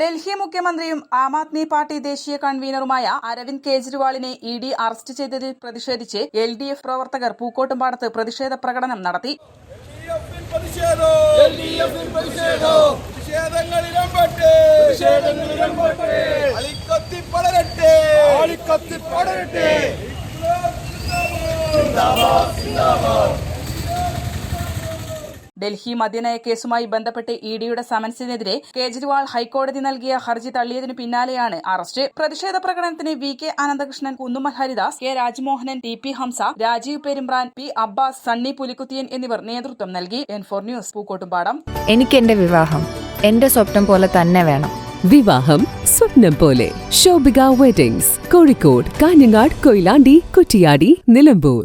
Delhi മുഖ്യമന്ത്രിയും Aam Aadmi party ദേശീയ കൺവീനറുമായ അരവിന്ദ് കെജ്രിവാളിനെ ഇ ഡി അറസ്റ്റ് ചെയ്തതിൽ പ്രതിഷേധിച്ച് എൽ ഡി എഫ് പ്രവർത്തകർ പൂക്കോട്ടുംപാടത്ത് പ്രതിഷേധ പ്രകടനം നടത്തി. പടരട്ടെ ഡൽഹി മദ്യനയ കേസുമായി ബന്ധപ്പെട്ട് ഇ ഡിയുടെ സമൻസിനെതിരെ കേജ്രിവാൾ ഹൈക്കോടതി നൽകിയ ഹർജി തള്ളിയതിനു പിന്നാലെയാണ് അറസ്റ്റ്. പ്രതിഷേധ പ്രകടനത്തിന് V K Ananthakrishnan Kunnummal Haridas K Rajmohanan T P Hamsa Rajeev Perumbran P Abbas Sunny Pulikkuthiyan എന്നിവർ നേതൃത്വം നൽകി. N four news Pookkottumpadam. എനിക്ക് എന്റെ വിവാഹം എന്റെ സ്വപ്നം പോലെ തന്നെ വേണം. വിവാഹം സ്വപ്നം പോലെ. ശോഭിക വെഡിങ്സ് കോഴിക്കോട് കാഞ്ഞങ്ങാട് കൊയിലാണ്ടി കുറ്റിയാടി നിലമ്പൂർ.